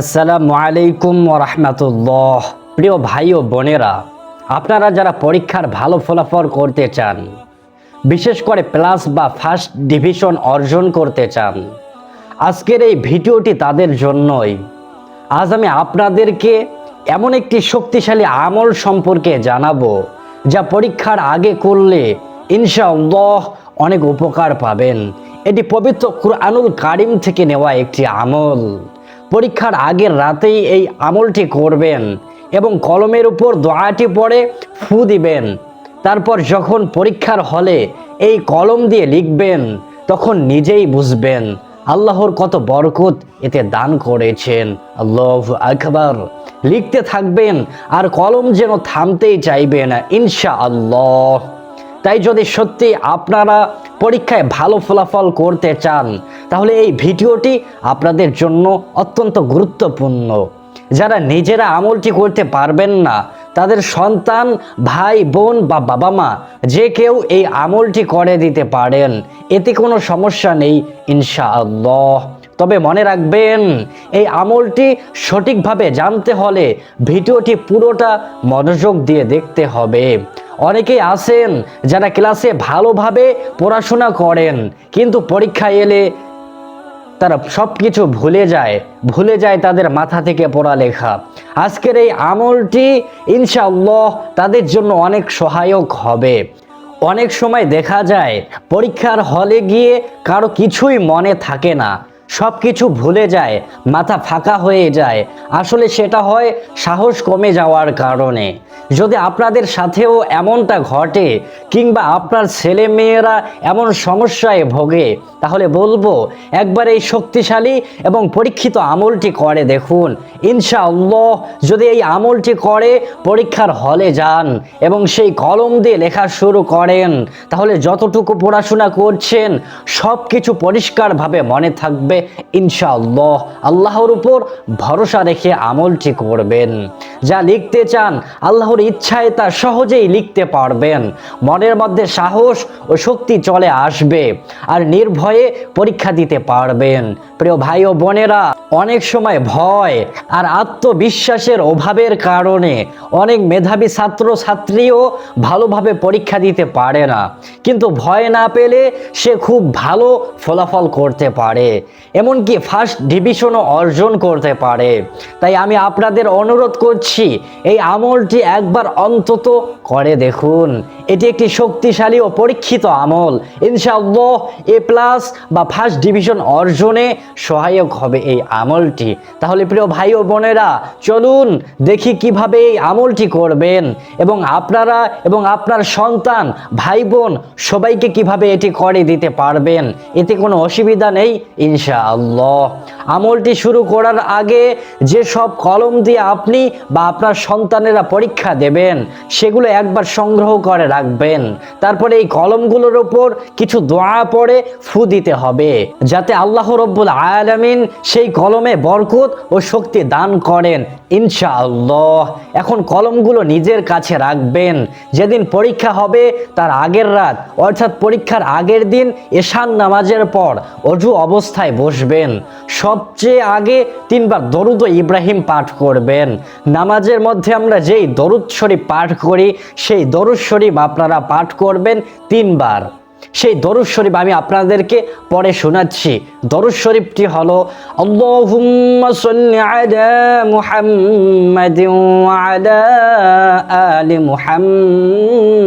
আসসালামু আলাইকুম রহমতুল্লাহ। প্রিয় ভাই ও বোনেরা, আপনারা যারা পরীক্ষার ভালো ফলাফল করতে চান, বিশেষ করে প্লাস বা ফার্স্ট ডিভিশন অর্জন করতে চান, আজকের এই ভিডিওটি তাদের জন্যই। আজ আমি আপনাদেরকে এমন একটি শক্তিশালী আমল সম্পর্কে জানাব, যা পরীক্ষার আগে করলে ইনশাআল্লাহ অনেক উপকার পাবেন। এটি পবিত্র কুরআনুল কারিম থেকে নেওয়া একটি আমল। পরীক্ষার আগের রাতেই এই আমলটি করবেন এবং কলমের উপর দোয়াটি পড়ে ফু দিবেন। তারপর যখন পরীক্ষার হলে এই কলম দিয়ে লিখবেন, তখন নিজেই বুঝবেন, আল্লাহর কত বরকত এতে দান করেছেন। আল্লাহ আকবার। লিখতে থাকবেন, আর কলম যেন থামতেই চাইবে না ইনশা আল্লাহ তাই যদি সত্যি আপনারা পরীক্ষায় ভালো ফলাফল করতে চান, তাহলে এই ভিডিওটি আপনাদের জন্য অত্যন্ত গুরুত্বপূর্ণ। যারা নিজেরা আমলটি করতে পারবেন না, তাদের সন্তান, ভাই, বোন বা বাবা মা যে কেউ এই আমলটি করে দিতে পারেন, এতে কোনো সমস্যা নেই, ইনশাআল্লাহ। তবে মনে রাখবেন, এই আমলটি সঠিকভাবে জানতে হলে ভিডিওটি পুরোটা মনোযোগ দিয়ে দেখতে হবে। অনেকেই আছেন যারা ক্লাসে ভালোভাবে পড়াশোনা করেন, কিন্তু পরীক্ষা এলে তারা সব কিছু ভুলে যায় ভুলে যায় তাদের মাথা থেকে পড়ালেখা আজকের এই আমলটি ইনশাআল্লাহ তাদের জন্য অনেক সহায়ক হবে। অনেক সময় দেখা যায়, পরীক্ষার হলে গিয়ে কারও কিছুই মনে থাকে না। সব কিছু ভুলে যায়, মাথা ফাঁকা হয়ে যায়। আসলে সেটা হয় সাহস কমে যাওয়ার কারণে। যদি আপনাদের সাথেও এমনটা ঘটে, কিংবা আপনার ছেলে মেয়েরা এমন সমস্যায় ভোগে, তাহলে বলব, একবার এই শক্তিশালী এবং পরীক্ষিত আমলটি করে দেখুন। ইনশাআল্লাহ, যদি এই আমলটি করে, পরীক্ষার হলে যান এবং সেই কলম দিয়ে লেখা শুরু করেন। তাহলে যতটুকু পড়াশোনা করছেন সব কিছু পরিষ্কারভাবে মনে থাকবে। ইনশাআল্লাহ। আল্লাহর উপর ভরসা রেখে আমলটি করবেন। যা লিখতে চান, আল্লাহর ইচ্ছায় তা সহজেই লিখতে পারবেন। মনের মধ্যে সাহস ও শক্তি চলে আসবে আর নির্ভয়ে পরীক্ষা দিতে পারবেন। প্রিয় ভাই ও বোনেরা, অনেক সময় ভয় আর আত্মবিশ্বাসের অভাবের কারণে অনেক মেধাবী ছাত্র ছাত্রীও ভালোভাবে পরীক্ষা দিতে পারে না। কিন্তু ভয় না পেলে সে খুব ভালো ফলাফল করতে পারে। এমনকি ফার্স্ট ডিভিশনও অর্জন করতে পারে। তাই আমি আপনাদের অনুরোধ করছি, এই আমলটি একবার অন্তত করে দেখুন। এটি একটি শক্তিশালী ও পরীক্ষিত আমল। ইনশাআল্লাহ এ প্লাস বা ফার্স্ট ডিভিশন অর্জনে সহায়ক হবে এই আমলটি। তাহলে প্রিয় ভাই ও বোনেরা, চলুন দেখি কীভাবে এই আমলটি করবেন এবং আপনারা এবং আপনার সন্তান, ভাই বোন সবাইকে কীভাবে এটি করে দিতে পারবেন। এতে কোনো অসুবিধা নেই ইনশাআল্লাহ। আমলটি শুরু করার আগে যে সব কলম দিয়ে আপনি বা আপনার সন্তানেরা পরীক্ষা দেবেন, সেগুলো একবার সংগ্রহ করে রাখবেন। তারপরে এই কলমগুলোর উপর কিছু দোয়া পড়ে ফু দিতে হবে, যাতে আল্লাহ রব্বুল আলামিন সেই কলমে বরকত ও শক্তি দান করেন, ইনশাআল্লাহ। এখন কলমগুলো নিজের কাছে রাখবেন। যেদিন পরীক্ষা হবে, তার আগের রাত, অর্থাৎ পরীক্ষার আগের দিন এশান নামাজের পর অজু অবস্থায় বসবেন। সবচেয়ে আগে তিনবার দরুদ ইব্রাহিম পাঠ করবেন। নামাজের মধ্যে আমরা যেই দরুদ শরীফ পাঠ করি, সেই দরুদ শরীফ আপনারা পাঠ করবেন তিনবার। সেই দরুদ শরীফ আমি আপনাদেরকে পরে শোনাচ্ছি। দরুদ শরীফটি হলো, আল্লাহুম্মা সাল্লি আলা মুহাম্মাদিন ওয়া আলা আলি মুহাম্মাদ।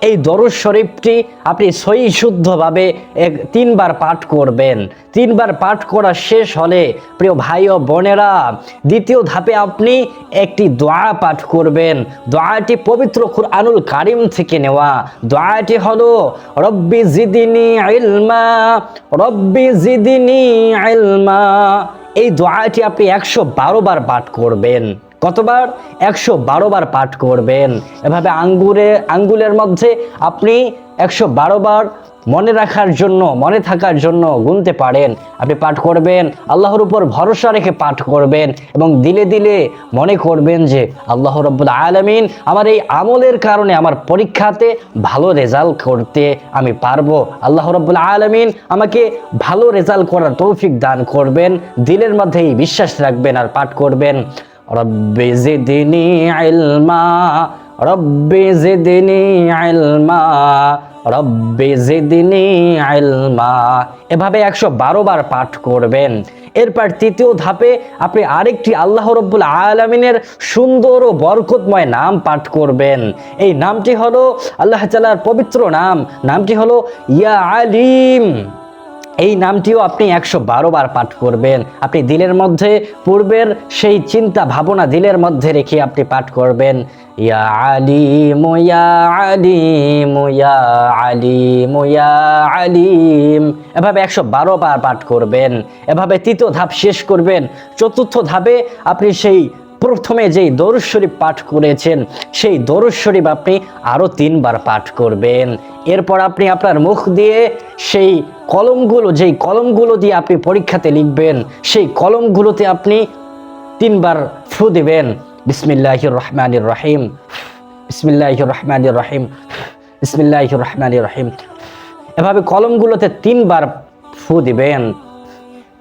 এই দরুদ শরীফটি আপনি সই শুদ্ধভাবে এক তিনবার পাঠ করবেন। তিনবার পাঠ করা শেষ হলে প্রিয় ভাই ও বোনেরা, দ্বিতীয় ধাপে আপনি একটি দোয়া পাঠ করবেন। দোয়াটি পবিত্র কুরআনুল কারিম থেকে নেওয়া। দোয়াটি হলো, রব্বি জিদিনি ইলমা, রব্বি জিদিনি ইলমা। এই দোয়াটি আপনি একশো বারো বার পাঠ করবেন। কতবার? একশো বারো বার পাঠ করবেন। এভাবে আঙ্গুরে, আঙ্গুলের মধ্যে আপনি একশো বারো বার মনে রাখার জন্য, মনে থাকার জন্য গুনতে পারেন। আপনি পাঠ করবেন, আল্লাহর উপর ভরসা রেখে পাঠ করবেন এবং দিলে দিলে মনে করবেন যে আল্লাহ রব্বুল আলমিন আমার এই আমলের কারণে আমার পরীক্ষাতে ভালো রেজাল্ট করতে আমি পারব। আল্লাহ রব্বুল আলমিন আমাকে ভালো রেজাল্ট করার তৌফিক দান করবেন, দিলের মধ্যে এই বিশ্বাস রাখবেন আর পাঠ করবেন। রব্বি জিদনি ইলমা, রব্বি জিদনি ইলমা, রব্বি জিদনি ইলমা। এভাবে একশো বারো বার পাঠ করবেন। এরপর তৃতীয় ধাপে আপনি আরেকটি আল্লাহ রব্বুল আলমিনের সুন্দর ও বরকতময় নাম পাঠ করবেন। এই নামটি হলো আল্লাহ তালার পবিত্র নাম। নামটি হলো ইয়া আলিম। এই নামটিও আপনি একশো বারো বার পাঠ করবেন। আপনি দিলের মধ্যে, পূর্বের সেই চিন্তা ভাবনা দিলের মধ্যে রেখে আপনি পাঠ করবেন। ইয়া আলিম ইয়া আলিম ইয়া আলিম ইয়া আলিম। এভাবে একশো বারো বার পাঠ করবেন। এভাবে তৃতীয় ধাপ শেষ করবেন। চতুর্থ ধাপে আপনি সেই প্রথমে যেই দরুদ শরীফ পাঠ করেছেন, সেই দরুদ শরীফ আপনি আরও তিনবার পাঠ করবেন। এরপর আপনি আপনার মুখ দিয়ে সেই কলমগুলো, যেই কলমগুলো দিয়ে আপনি পরীক্ষাতে লিখবেন, সেই কলমগুলোতে আপনি তিনবার ফু দিবেন। বিসমিল্লাহির রহমানির রহিম। বিসমিল্লাহির রহমানির রহিম। বিসমিল্লাহির রহমানির রহিম। এভাবে কলমগুলোতে তিনবার ফু দিবেন।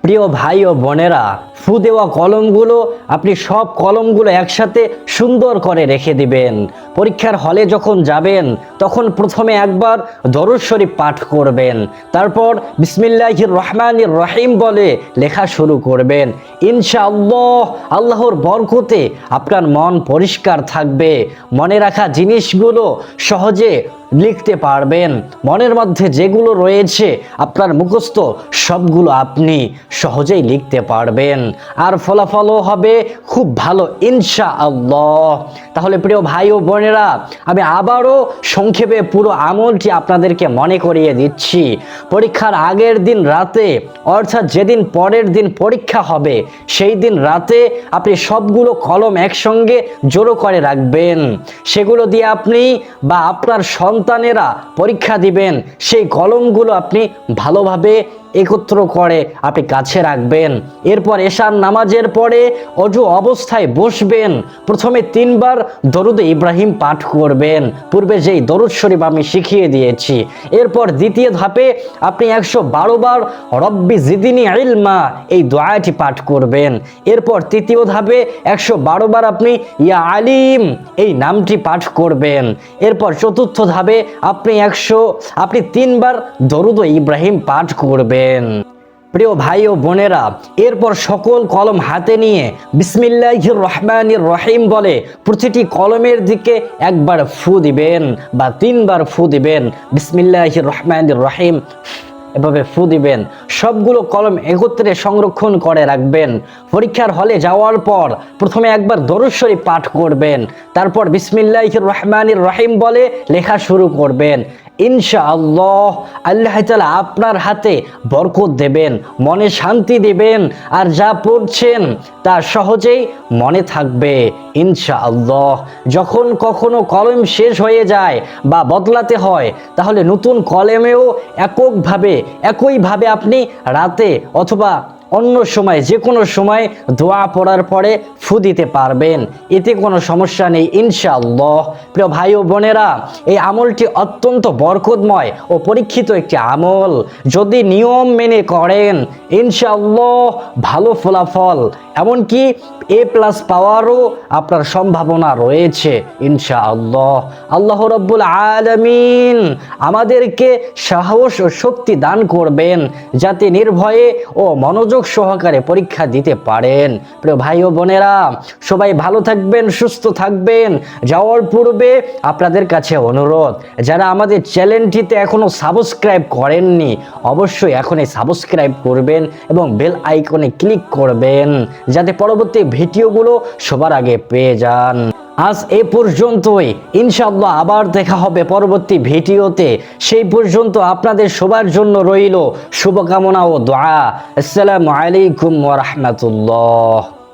প্রিয় ভাই ও বোনেরা, ফু দেওয়া কলমগুলো আপনি সব কলমগুলো একসাথে সুন্দর করে রেখে দিবেন। পরীক্ষার হলে যখন যাবেন, তখন প্রথমে একবার দরুদ শরীফ পাঠ করবেন। তারপর বিসমিল্লাহির রহমানির রহিম বলে লেখা শুরু করবেন। ইনশাআল্লাহ, আল্লাহর বরকতে আপনার মন পরিষ্কার থাকবে। মনে রাখা জিনিসগুলো সহজে লিখতে পারবেন। মনের মধ্যে যেগুলো রয়েছে, আপনার মুখস্থ সবগুলো আপনি সহজেই লিখতে পারবেন। আর ফলাফলও হবে খুব ভালো ইনশা আল্লাহ তাহলে প্রিয় ভাই ও বোনেরা আমি আবারও সংক্ষেপে পুরো আমলটি আপনাদেরকে মনে করিয়ে দিচ্ছি। পরীক্ষার আগের দিন রাতে, অর্থাৎ যেদিন পরের দিন পরীক্ষা হবে, সেই দিন রাতে আপনি সবগুলো কলম একসঙ্গে জড়ো করে রাখবেন। সেগুলো দিয়ে আপনি বা আপনার সন্তানেরা পরীক্ষা দিবেন, সেই কলমগুলো আপনি ভালোভাবে একত্র করে আপনি কাছে রাখবেন। এরপর এশার নামাজের পরে অজু অবস্থায় বসবেন। প্রথমে তিনবার দরুদ ইব্রাহিম পাঠ করবেন। পূর্বে যেই দরুদ শরীফ আমি শিখিয়ে দিয়েছি। এরপর দ্বিতীয় ধাপে আপনি একশো বারো বার রব্বি জিদিনী ইলমা এই দোয়াটি পাঠ করবেন। এরপর তৃতীয় ধাপে একশো বারো বার আপনি ইয়া আলিম এই নামটি পাঠ করবেন। এরপর চতুর্থ ধাপে আপনি একশো, আপনি তিনবার দরুদ ইব্রাহিম পাঠ করবেন। প্রিয় ভাই ও বোনেরা, এরপর সকল কলম হাতে নিয়ে বিসমিল্লাহির রহমানির রহিম বলে প্রতিটি কলমের দিকে একবার ফু দিবেন বা তিনবার ফু দিবেন। বিসমিল্লাহির রহমানির রহিম এভাবে ফু দিবেন। সবগুলো কলম একত্রে সংরক্ষণ করে রাখবেন। পরীক্ষার হলে যাওয়ার পর প্রথমে একবার দরুদ শরীফ পাঠ করবেন। তারপর বিসমিল্লাহির রহমানির রহিম বলে লেখা শুরু করবেন। ইনশা আল্লাহ আল্লাহ তালা আপনার হাতে বরকত দেবেন, মনে শান্তি দেবেন, আর যা পড়ছেন তা সহজেই মনে থাকবে ইনশা আল্লাহ যখন কখনো কলম শেষ হয়ে যায় বা বদলাতে হয়, তাহলে নতুন কলমেও এককভাবে, একইভাবে আপনি রাতে অথবা অন্য সময়, যে কোনো সময় দোয়া পড়ার পরে ফু দিতে পারবেন। এতে কোনো সমস্যা নেই, ইনশাআল্লাহ। প্রিয় ভাই ও বোনেরা, এই আমলটি অত্যন্ত বরকতময় ও পরীক্ষিত একটি আমল। যদি নিয়ম মেনে করেন, ইনশাআল্লাহ ভালো ফলাফল। এমনকি এ প্লাস পাওয়ারও আপনার সম্ভাবনা রয়েছে, ইনশাআল্লাহ। আল্লাহ রব্বুল আলমিন আমাদেরকে সাহস ও শক্তি দান করবেন, যাতে নির্ভয়ে ও মনোযোগ সহকারে পরীক্ষা দিতে পারেন। প্রিয় ভাই ও বোনেরা, সবাই ভালো থাকবেন, সুস্থ থাকবেন। যাওয়ার পূর্বে আপনাদের কাছে অনুরোধ, যারা আমাদের চ্যানেলটিতে এখনও সাবস্ক্রাইব করেননি, অবশ্যই এখনই সাবস্ক্রাইব করবেন এবং বেল আইকনে ক্লিক করবেন, যাতে পরবর্তী ভিডিওগুলো সবার আগে পেয়ে যান। আজ এ পর্যন্তই। ইনশাআল্লাহ আবার দেখা হবে পরবর্তী ভিডিওতে। সেই পর্যন্ত আপনাদের সবার জন্য রইল শুভকামনা ও দোয়া। আসসালামু আলাইকুম ওয়া রাহমাতুল্লাহ।